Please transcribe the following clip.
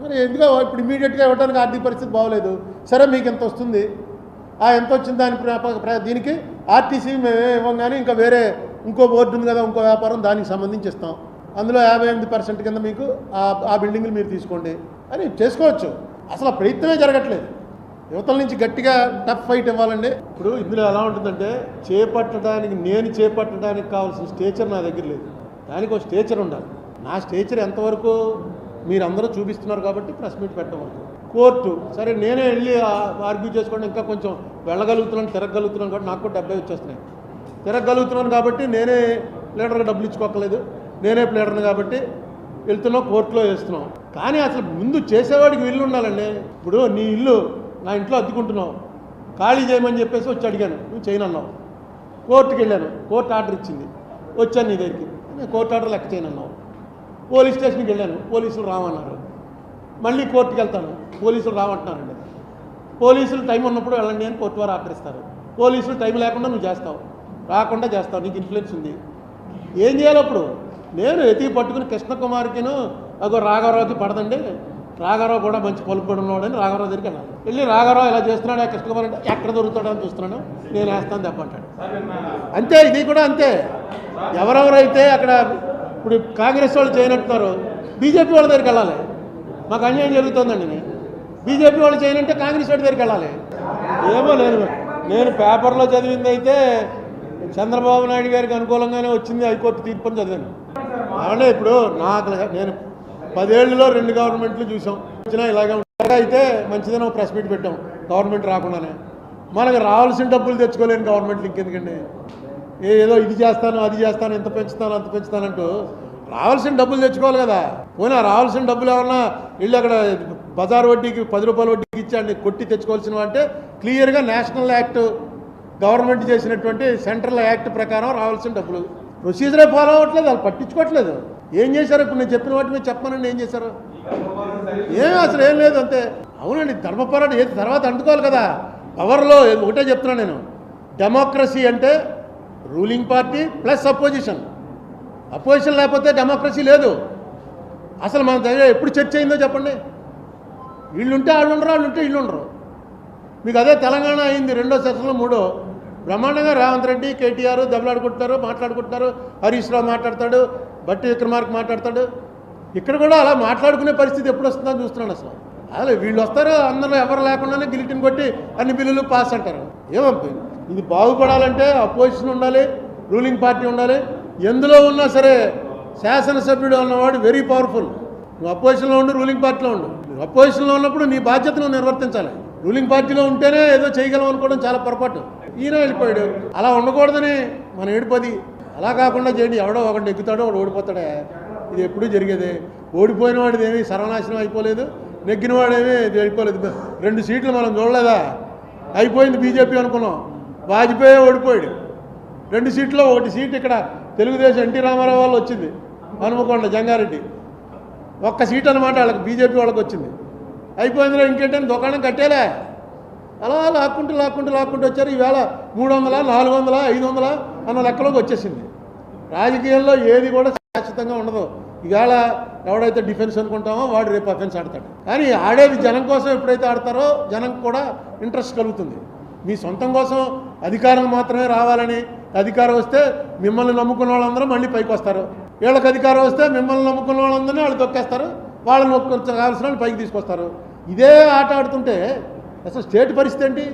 మరి ఎందుకో ఇప్పుడు ఇమీడియట్గా ఇవ్వడానికి ఆర్థిక పరిస్థితి బాగోలేదు. సరే మీకు ఎంత వస్తుంది? ఆ ఎంత వచ్చింది దాని దీనికి ఆర్టీసీ మేమే ఇవ్వం కానీ ఇంకా వేరే ఇంకో బోర్డు ఉంది కదా ఇంకో వ్యాపారం దానికి సంబంధించి ఇస్తాం. అందులో యాభై ఎనిమిది పర్సెంట్ కింద మీకు ఆ ఆ బిల్డింగ్లు మీరు తీసుకోండి. అని చేసుకోవచ్చు. అసలు ప్రయత్నమే జరగట్లేదు. యువతల నుంచి గట్టిగా టఫ్ ఫైట్ ఇవ్వాలండి. ఇప్పుడు ఇందులో ఎలా ఉంటుందంటే చేపట్టడానికి నేను చేపట్టడానికి కావాల్సిన స్టేచర్ నా దగ్గర లేదు. దానికి ఒక స్టేచర్ ఉండాలి. నా స్టేచర్ ఎంతవరకు మీరందరూ చూపిస్తున్నారు కాబట్టి ప్రెస్ మీట్ పెట్టవరకు కోర్టు సరే నేనే వెళ్ళి ఆర్గ్యూ చేసుకోండి ఇంకా కొంచెం వెళ్ళగలుగుతున్నాను తిరగలుగుతున్నాను కాబట్టి నాకు కూడా డెబ్బై వచ్చేస్తున్నాయి. తిరగలుగుతున్నాను కాబట్టి నేనే లీడర్గా డబ్బులు ఇచ్చుకోకలేదు నేనే ప్లేడర్ని కాబట్టి వెళ్తున్నాం కోర్టులో వేస్తున్నాం. కానీ అసలు ముందు చేసేవాడికి ఇల్లు ఉండాలండి. ఇప్పుడు నీ ఇల్లు నా ఇంట్లో అద్దుకుంటున్నావు. ఖాళీ చేయమని చెప్పేసి వచ్చి అడిగాను. నువ్వు చేయనన్నావు కోర్టుకి వెళ్ళాను కోర్టు ఆర్డర్ ఇచ్చింది. వచ్చాను నీ దగ్గరికి. నేను కోర్టు ఆర్డర్ లెక్క చేయనన్నావు పోలీస్ స్టేషన్కి వెళ్ళాను. పోలీసులు రామన్నారు మళ్ళీ కోర్టుకి వెళ్తాను. పోలీసులు రామంటున్నారండి పోలీసులు టైం ఉన్నప్పుడు వెళ్ళండి అని కోర్టు వారు ఆకరిస్తారు పోలీసులు టైం లేకుండా నువ్వు చేస్తావు. రాకుండా చేస్తావు. నీకు ఇన్ఫ్లుయెన్స్ ఉంది. ఏం చేయాలి అప్పుడు? నేను ఎతికి పట్టుకుని కృష్ణకుమార్కిను అగో రాఘవరావుకి పడదండి. రాఘవరావు కూడా మంచి పలుకుబడి ఉన్నాడని రాఘవరావు దగ్గరికి వెళ్ళాలి. వెళ్ళి రాఘవరావు ఇలా చేస్తున్నాడు కృష్ణకుమార్ అంటే ఎక్కడ దొరుకుతాడని అని చూస్తున్నాను. నేను వేస్తాను దెబ్బంటాడు అంతే ఇది కూడా అంతే. ఎవరెవరైతే అక్కడ ఇప్పుడు కాంగ్రెస్ వాళ్ళు చేయనట్టున్నారు. బీజేపీ వాళ్ళ దగ్గరికి వెళ్ళాలి. మాకు అన్యాయం జరుగుతుందండి బీజేపీ వాళ్ళు చేయనంటే కాంగ్రెస్ వాడి దగ్గరికి వెళ్ళాలి. ఏమో నేను నేను పేపర్లో చదివింది అయితే చంద్రబాబు నాయుడు గారికి అనుకూలంగానే వచ్చింది హైకోర్టు తీర్పు అని చదివాను. అవునే ఇప్పుడు నాకు నేను పదేళ్ళలో రెండు గవర్నమెంట్లు చూసాం వచ్చినా ఇలాగే ఉంటాయి. అయితే మంచిదని ఒక ప్రెస్ మీట్ పెట్టాం. గవర్నమెంట్ రాకుండానే. మనకు రావాల్సిన డబ్బులు తెచ్చుకోలేని గవర్నమెంట్లు ఇంకెందుకండి? ఏదో ఇది చేస్తాను అది చేస్తాను ఎంత పెంచుతాను అంత పెంచుతానంటూ రావాల్సిన డబ్బులు తెచ్చుకోవాలి కదా. పోయినా రావాల్సిన డబ్బులు ఏమన్నా వీళ్ళు అక్కడ బజార్ వడ్డీకి పది రూపాయల వడ్డీకి ఇచ్చి కొట్టి తెచ్చుకోవాల్సిన అంటే క్లియర్గా నేషనల్ యాక్ట్ గవర్నమెంట్ చేసినటువంటి సెంట్రల్ యాక్ట్ ప్రకారం రావాల్సిన డబ్బులు. ప్రొసీజరే ఫాలో అవ్వట్లేదు వాళ్ళు పట్టించుకోవట్లేదు. ఏం చేశారు? ఇప్పుడు నేను చెప్పిన వాటి మీద చెప్పమనండి ఏం చేశారు? ఏం అసలు ఏం లేదు అంతే. అవునండి ధర్మ ఏది తర్వాత అంటుకోవాలి కదా. పవర్లో ఒకటే చెప్తున్నాను నేను. డెమోక్రసీ అంటే ruling party plus opposition. Opposition లేకపోతే డెమోక్రసీ లేదు. అసలు మన దగ్గర ఎప్పుడు చర్చ అయిందో చెప్పండి. వీళ్ళు ఉంటే వాళ్ళు ఉండరు వాళ్ళు ఉంటే వీళ్ళు ఉండరు మీకు అదే తెలంగాణ అయింది రెండో సెషన్లో మూడో. బ్రహ్మాండంగా రేవంత్ రెడ్డి కేటీఆర్ దెబ్బలాడుకుంటున్నారు మాట్లాడుకుంటున్నారు. హరీష్ రావు మాట్లాడతాడు బట్టి విక్రమార్క మాట్లాడతాడు. ఇక్కడ కూడా అలా మాట్లాడుకునే పరిస్థితి ఎప్పుడు వస్తుందని చూస్తున్నాను అసలు. అసలు వీళ్ళు వస్తారు అందరూ ఎవరు లేకుండానే గిలిటిని కొట్టి అన్ని బిల్లులు పాస్ అంటారు. ఏమో ఇది బాగుపడాలంటే అపోజిషన్ ఉండాలి రూలింగ్ పార్టీ ఉండాలి. ఎందులో ఉన్నా సరే శాసనసభ్యుడు అన్నవాడు వెరీ పవర్ఫుల్ నువ్వు అపోజిషన్లో ఉండు రూలింగ్ పార్టీలో ఉండు. నువ్వు అపోజిషన్లో ఉన్నప్పుడు నీ బాధ్యతను నిర్వర్తించాలి. రూలింగ్ పార్టీలో ఉంటేనే ఏదో చేయగలం అనుకోవడం చాలా పొరపాటు. ఈయన వెళ్ళిపోయాడు. అలా ఉండకూడదని మన ఏడుపది. అలా కాకుండా చేయండి ఎవడో ఒకటి ఎక్కుతాడో ఒకడు ఓడిపోతాడే. ఇది ఎప్పుడూ జరిగేదే. ఓడిపోయిన వాడిది ఏమీ సర్వనాశనం అయిపోలేదు. నెగ్గిన వాడేమీ వెళ్ళిపోలేదు. రెండు సీట్లు మనం చూడలేదా? అయిపోయింది బీజేపీ అనుకున్నాం. వాజ్పేయి ఓడిపోయాడు. రెండు సీట్లో ఒకటి సీట్ ఇక్కడ తెలుగుదేశం ఎన్టీ రామారావు వాళ్ళు వచ్చింది. హనుమకొండ జంగారెడ్డి. ఒక్క సీట్ అనమాట వాళ్ళకి బీజేపీ వాళ్ళకి వచ్చింది. అయిపోయిందిలో ఇంకేంటని దుకాణం కట్టేలే. అలా లాక్కుంటూ లాక్కుంటూ లాక్కుంటూ వచ్చారు. ఈవేళ మూడు వందల నాలుగు వందల ఐదు వందల అన్న లెక్కలోకి వచ్చేసింది. రాజకీయాల్లో ఏది కూడా శాశ్వతంగా ఉండదు. ఈవేళ ఎవడైతే డిఫెన్స్ అనుకుంటామో వాడు రేపు అఫెన్స్ ఆడతాడు. కానీ ఆడేది జనం కోసం ఎప్పుడైతే ఆడతారో జనం కూడా ఇంట్రెస్ట్ కలుగుతుంది. మీ సొంతం కోసం అధికారం మాత్రమే రావాలని అధికారం వస్తే మిమ్మల్ని నమ్ముకున్న వాళ్ళందరూ మళ్ళీ పైకి వస్తారు. వీళ్ళకి అధికారం వస్తే మిమ్మల్ని నమ్ముకున్న వాళ్ళందరినీ వాళ్ళు తొక్కేస్తారు. వాళ్ళని కావాల్సిన వాళ్ళు పైకి తీసుకొస్తారు. ఇదే ఆట ఆడుతుంటే అసలు స్టేట్ పరిస్థితి ఏంటి?